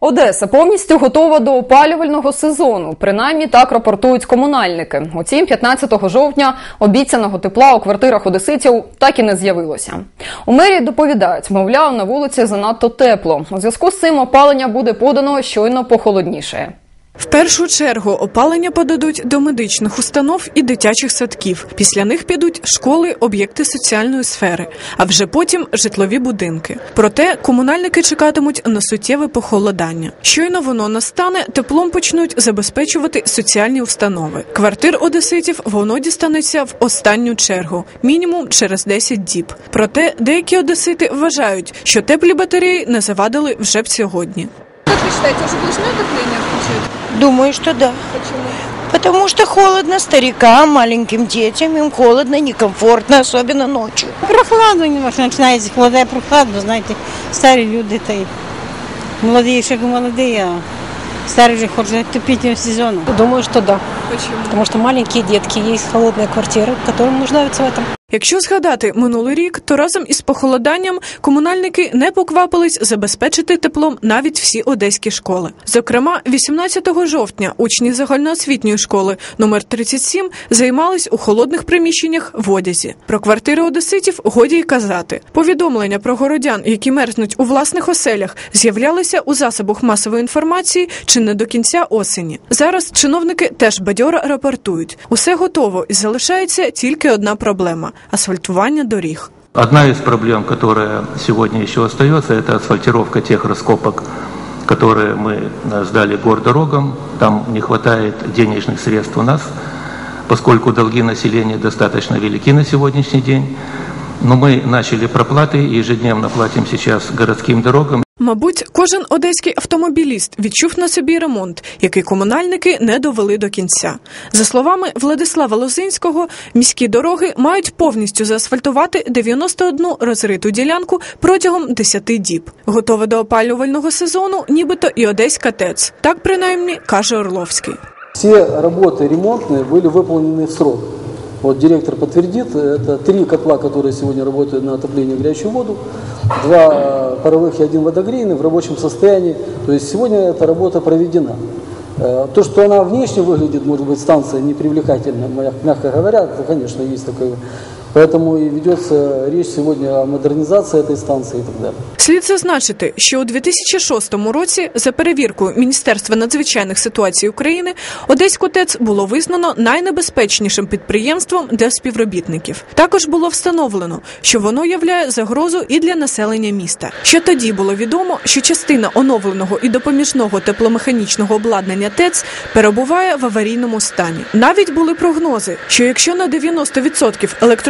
Одеса повністю готова до опалювального сезону. Принаймні так рапортують комунальники. Утім, 15 жовтня обіцяного тепла у квартирах одеситів так і не з'явилося. У мерії доповідають, мовляв, на вулиці занадто тепло. У зв'язку з цим опалення буде подано щойно похолодніше. В першу чергу опалення подадуть до медичних установ і дитячих садків. Після них підуть школи, об'єкти соціальної сфери, а вже потім житлові будинки. Проте комунальники чекатимуть на суттєве похолодання. Щойно воно настане, теплом почнуть забезпечувати соціальні установи. Квартир одеситів воно дістанеться в останню чергу, мінімум через 10 діб. Проте деякі одесити вважають, що теплі батареї не завадили вже б сьогодні. Как вы считаете, уже должны отопление? Думаю, что да. Почему? Потому что холодно старикам, маленьким детям, им холодно, некомфортно, особенно ночью. Прохладно немножко починається, холодає прохладно, знаєте, старі люди та й молоді ще молоді, а старі вже хочуть отопительного сезону. Думаю, что да. Почему? Потому что маленькие детки, есть холодные квартиры, которым нуждаются в этом. Якщо згадати минулий рік, то разом із похолоданням комунальники не поквапились забезпечити теплом навіть всі одеські школи. Зокрема, 18 жовтня учні загальноосвітньої школи номер 37 займались у холодних приміщеннях в одязі. Про квартири одеситів годі й казати. Повідомлення про городян, які мерзнуть у власних оселях, з'являлися у засобах масової інформації чи не до кінця осені. Зараз чиновники теж бадьоро рапортують. Усе готово і залишається тільки одна проблема асфальтування доріг. Одна из проблем, которая сегодня еще остается, это асфальтировка тех раскопок, которые мы э, сдали гордорогам. Там не хватает денежных средств у нас, поскольку долги населения достаточно велики на сегодняшний день. Но мы начали проплаты и ежедневно платим сейчас городским дорогам. Мабуть, кожен одеський автомобіліст відчув на собі ремонт, який комунальники не довели до кінця. За словами Владислава Лозинського, міські дороги мають повністю заасфальтувати 91 розриту ділянку протягом 10 діб. Готова до опалювального сезону, нібито і Одеська ТЕЦ. Так принаймні каже Орловський. Все работы ремонтные были выполнены в срок. Вот директор подтвердит, это три котла, которые сегодня работают на отопление в горячую воду, два паровых и один водогрейный в рабочем состоянии. То есть сегодня эта работа проведена. Э, То, что она внешне выглядит, может быть, станция непривлекательна, мягко говоря, это, конечно, есть такое. Поэтому и ведется речь сегодня о модернизации этой станции и так далее. Слід зазначити, що у 2006 році за перевіркою Міністерства надзвичайних ситуацій України Одеську ТЕЦ було визнано найнебезпечнішим підприємством для співробітників. Також було встановлено, що воно являє загрозу і для населення міста. Ще тоді було відомо, що частина оновленого і допоміжного тепломеханічного обладнання ТЕЦ перебуває в аварійному стані. Навіть були прогнози, що якщо на 90%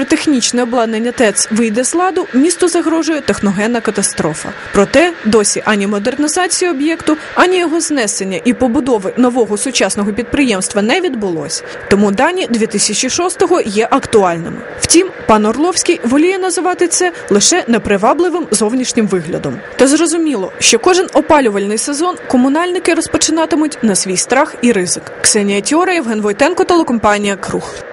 електротехнічне обладнання ТЕЦ вийде з ладу, місту загрожує техногенна катастрофа. Проте досі ані модернізації об'єкту, ані його знесення і побудови нового сучасного підприємства не відбулось. Тому дані 2006-го є актуальними. Втім, пан Орловський воліє називати це лише непривабливим зовнішнім виглядом. Та зрозуміло, що кожен опалювальний сезон комунальники розпочинатимуть на свій страх і ризик. Ксенія Тьора, Євген Войтенко, телекомпанія Круг.